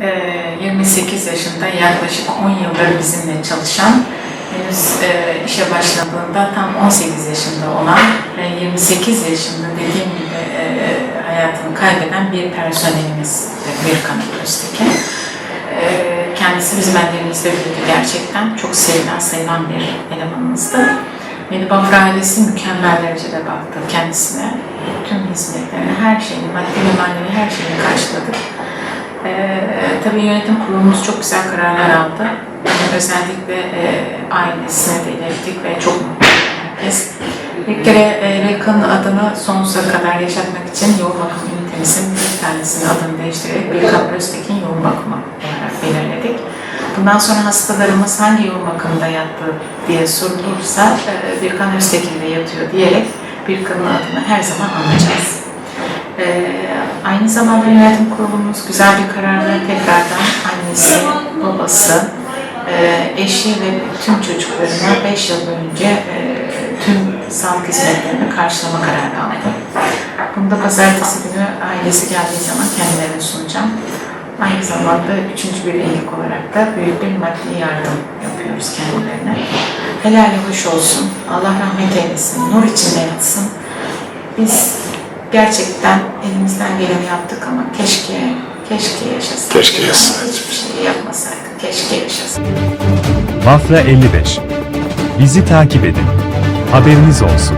Ee, 28 yaşında yaklaşık 10 yıldır bizimle çalışan, henüz e, işe başladığında tam 18 yaşında olan ve 28 yaşında dediğim gibi e, hayatını kaybeden bir personelimiz bir kanı Özteki. Ee, Kendisi bizim ellerimizde büyüdü gerçekten. Çok sevilen, sayılan bir elemanımızdı. Beni Bafra ailesi mükemmel derecede baktı kendisine. Tüm hizmetlerini, her şeyini, maddi ve manevi her şeyini karşıladık. Ee, tabii yönetim kurulumuz çok güzel kararlar aldı. Özellikle e, ailesine de ilettik ve çok herkes. Bir kere e, Reka'nın adını sonsuza kadar yaşatmak için yoğun bakım ünitemizin bir tanesinin adını değiştirerek Birkan Öztekin yoğun bakımı olarak belirledik. Bundan sonra hastalarımız hangi yoğun bakımda yattı diye sorulursa e, Birkan Öztekin'de yatıyor diyerek Birkan'ın adını her zaman anacağız. Aynı zamanda yönetim kurulumuz güzel bir kararla tekrardan annesi, babası, e, eşi ve tüm çocuklarına 5 yıl boyunca e, tüm sağlık hizmetlerini karşılama kararı aldı. Bunu da pazartesi günü ailesi geldiği zaman kendilerine sunacağım. Aynı zamanda üçüncü bir iyilik olarak da büyük bir maddi yardım yapıyoruz kendilerine. Helali hoş olsun, Allah rahmet eylesin, nur içinde yatsın. Biz gerçekten elimizden geleni yaptık ama keşke, keşke yaşasaydık. Keşke yaşasaydık. Hiçbir şey yapmasaydık, keşke yaşasaydık. Mafra 55. Bizi takip edin. Haberiniz olsun.